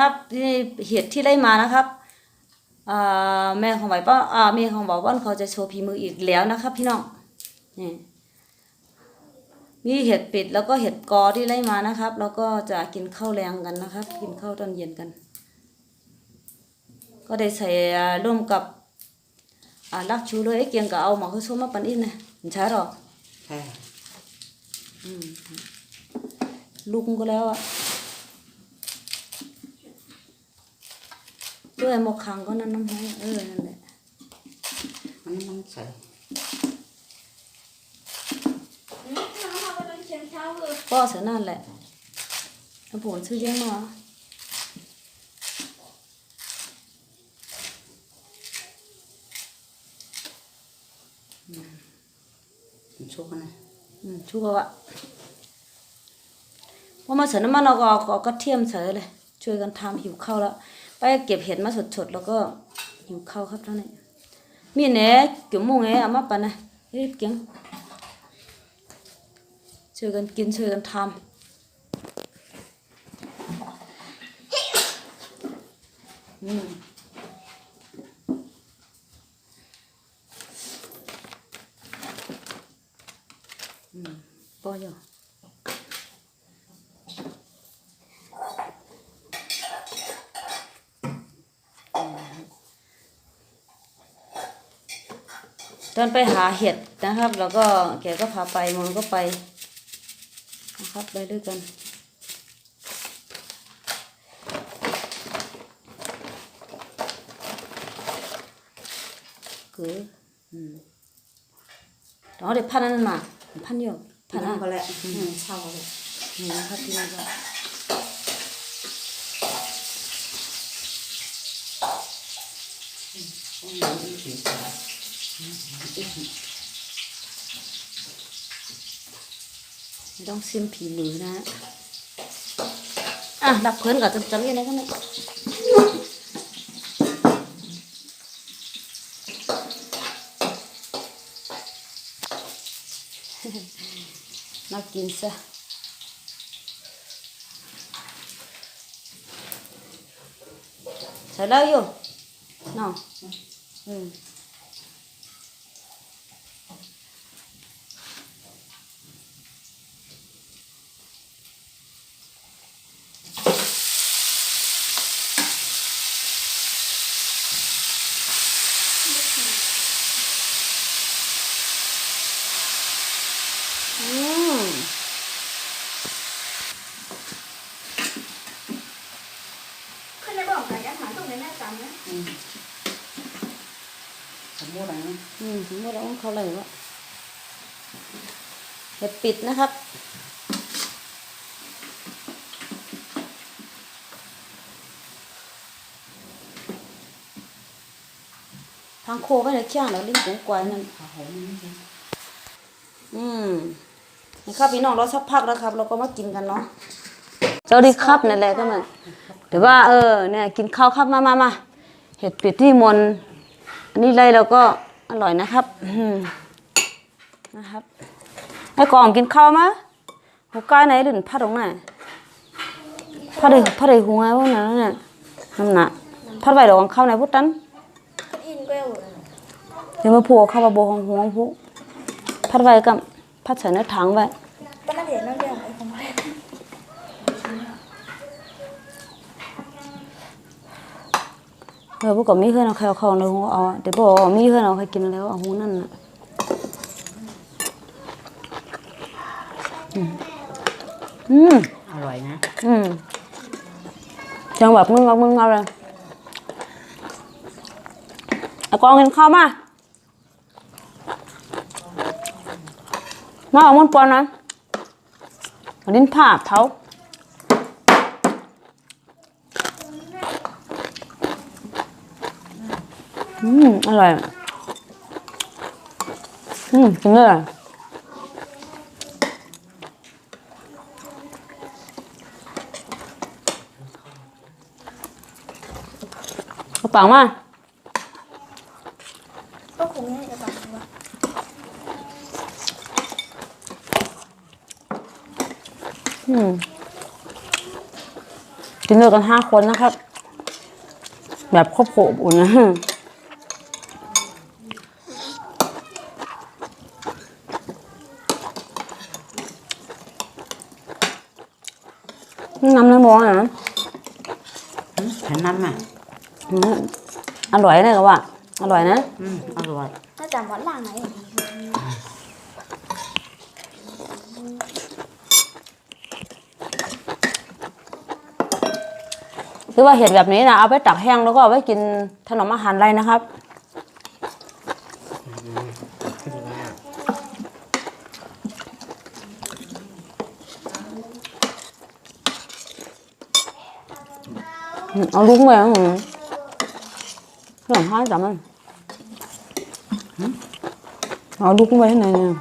นะครับที่เห็ดที่ได้มานะครับอ่าแม่ของไหวป้าอ่าแม่ของบอกว่าเขาจะโชว์พีมืออีกแล้วนะครับพี่น้องนี่มีเห็ดปิดแล้วก็เห็ดกอที่ได้มานะครับ แล้วก็จะกินข้าวแรงกันนะครับ กินข้าวตอนเย็นกัน ก็ได้ใส่อ่าร่วมกับอ่าลักชูเลยไอ้เกียงก็เอาหมอคือส้มมาปั่นอินนะเห็นช้าหรอใช่ลุงก็แล้วอะ ด้วยหมกขังก็นั่นน้ำให้เออนั่นแหละมันมันใส่ก็เสือนั่นแหละแล้วผมซื้อเยอะมาผมชุบมันนะอืมชูก็ว่าพอมาเสือน้ำมันเราก็เอาเอากระเทียมเสือเลยช่วยกันทำหิวข้าวแล้ว ไปเก็บเห็ดมาสดๆแล้วก็หิวข้าวครับท่านนี่มีแหนเกี่ยวโมงไงเอามาปั่นนะเฮ้ยเกียงช่วยกันกินช่วยกันทำอืมอืมปอยอะต อนไปหาเห็ดนะครับ แล้วก็แกก็พาไปมนก็ไปนะครับไปด้วยกันคืออืมตอนเด็กพันนั้นมาพันอยู่พันอะก็แล้วอืมเช่าก็แล้วนี่นะครับพี่น้องก็ ต้องมีอีกที ไม่ ต้องเสียมผีมือนะอะดับเพลินกับจำจำยังไงกันเนี่ยน่ากินซะใส่แล้วอยู่เนาะอืม อืมขึ้นได้บอกกันยักษ์หมาตรงนี้แม่จำนะอืมสมมติอะไรนะอืมถึงว่าเราต้องเขาอะไรวะเห็ดปิดนะครับ ทางโคก็เลยเคี่ยงแล้วลิ้นกุ้งกว่าวหอมนี่สิอืมนี่ครับพี่น้องเราสักพักแล้วครับ เราก็มากินกันเนาะสวัสดีครับนั่นแหละก็มาเดี๋ยวว่า เออเนี่ยกินข้าวครับมามามาเห็ดปิดที่มนต์อันนี้เลยเราก็อร่อยนะครับนะครับให้กองกินข้าวมาหัวกายไหนหรือผ้าตรงไหนผ้าใดผ้าใดหัวพวกนั้นน่ะน้ำหนักผ้าใบดองข้าวไหนพุทธัน อินก็อยู่เดี๋ยวมาผูกข้าวบาโบของหัวผูกผ้าใบกับผ้าใส่ในถังไว้ก็น่าเห็นน้องเดียวไอ้ของแม่เออพวกก็มีเพื่อนเอาใครเอาของเลยหัวเอาอะเดี๋ยวบอกว่ามีเพื่อนเอาใครกินแล้วเอาหูนั่นน่ะอืมอืม อร่อยนะ อืมจังแบบมึงเอามึงเอาเลย เอากองกินข้าวมามาเอามันปอนนะลิ้นผ่าเผาอืม อร่อย อืมกินเลยอะเอาปังมา ก็คงง่ายจะบอกว่า อืม กินด้วยกันห้าคนนะครับ แบบครอบครัวอบอุ่นนะน้ำในหม้อนะแผ่นน้ำอะอืมอร่อยนะก็ว่า อร่อยนะ อืม อร่อยน่าจะหวานล่างไหนือว่าเห็ดแบบนี้นะเอาไปตักแห้งแล้วก็เอาไว้กินถนอมอาหารไรนะครับ เอาลุงไปอะอืมเรื่องห้าจับมันเอาลุงไปให้หน่อยเนี่ย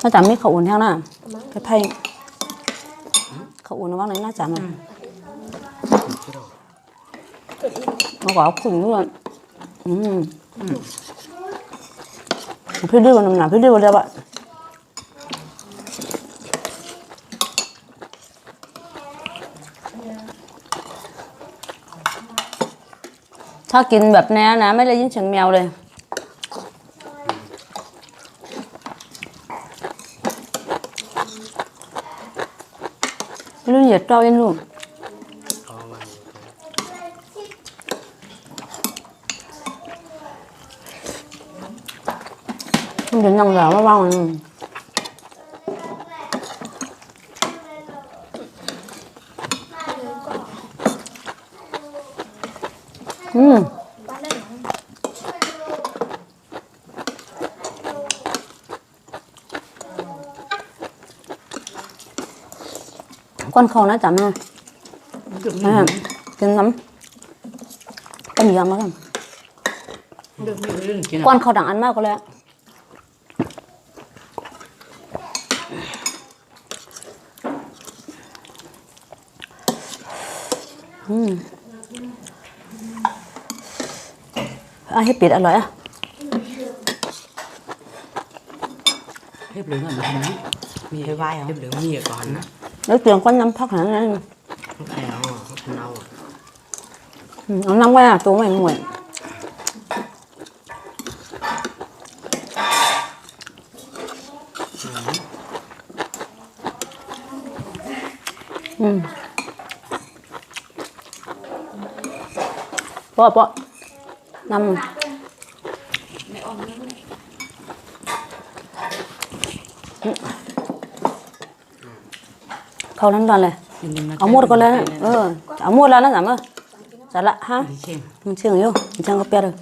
ถ้าจับไม่เขาอุ่นแห้งน่ะกระไทยเขาอุ่นว่างไหนน่าจับมัน เอาก็ขุ่นด้วยอืมพี่ดื้อวันน้ำหนาพี่ดื้อวันเดียวอะถ้ากินแบบแนี้นะไม่ได้ยินเสียงแมวเลยลูกเหยียดเก้าเองลูก มันจะนั่งเหลาว่าบ้างมันอืมบ้านได้หรอก้อนเขานะจ๊ะแม่แม่กินน้ำต้มยำมากันเลือกไม่เรื่องกินก้อนเขาดังอันมากก็แล้วอืม อะให้ปิดอร่อยอะเรียบเหลืองอะมันนี้มีไอ้ไว้เหรอเรียบเหลืองมีก่อนนะแล้วเตรียมก้อนน้ำพักหานั้นแค่เอาเอาอะอืมเอาน้ำไว้อะตัวไม่หมวยอืมปอปอ น้ำเขานั้นตอนเลย เอาหมดก็แล้วนะเออเอาหมดแล้วนะสามเออจัดละฮะ đi xem มันเชียงอยู่มันเชียงก็เปียเลย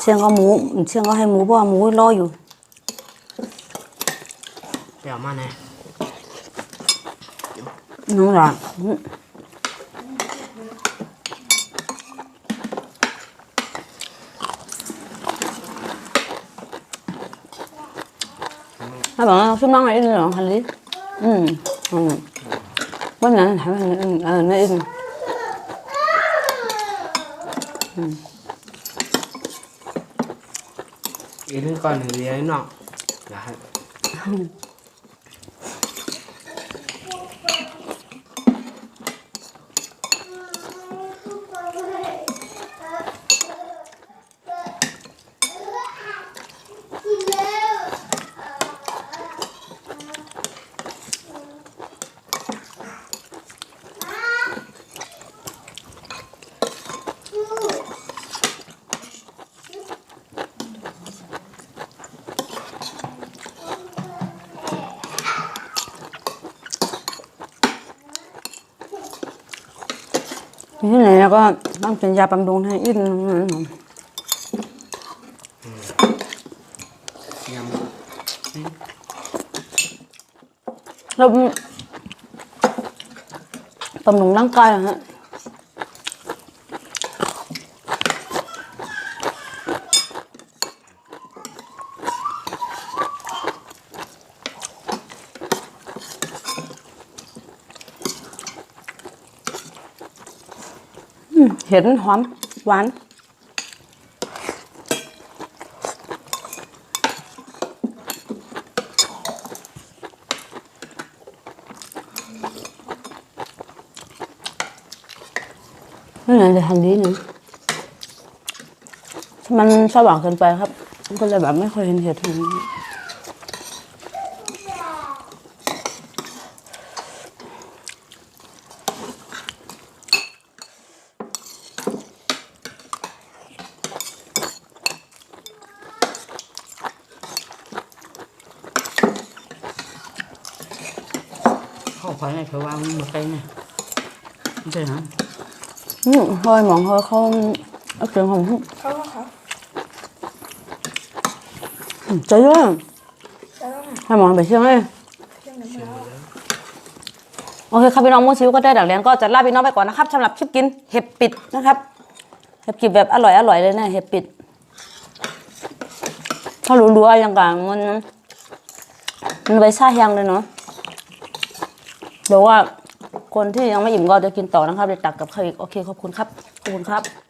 เชียงก็หมูมันเชียงก็ให้หมูเพราะว่าหมูรออยู่ bèo mà nè น้องหลาน ถ้าบอกว่าชุบน้องอะไรนี่หรอฮันลี่อืมอืมวันนั้นทำให้เออนี่น ý đến con ที่ไหนแล้วก็ต้องเป็นยาบำรุงให้อิน nhầm แล้วบำรุงร่างกายอะฮะ เห็นหอมหวาน นี่ไงจะทำดีนึ่มันสว่างเกินไปครับ ก็เลยแบบไม่ค่อยเห็นเห็ดทางนี้ จะต้องให้หมองไปเชียงเลยเรื่องน้ำมันโอเคครับพี่น้องมูชิวก็ได้ดักเรียนก็จะลาพี่น้องไปก่อนนะครับสำหรับคลิปกินเห็บปิดนะครับ เห็บปิดแบบอร่อยอร่อยเลยนะเห็บปิด ถ้ารู้ๆอย่างกลางมันมันไปซ่ายังเลยเนาะ เดี๋ยวว่าคนที่ยังไม่อิ่มก็จะกินต่อนะครับเดี๋ยวตักกับข้าวอีกโอเคขอบคุณครับขอบคุณครับ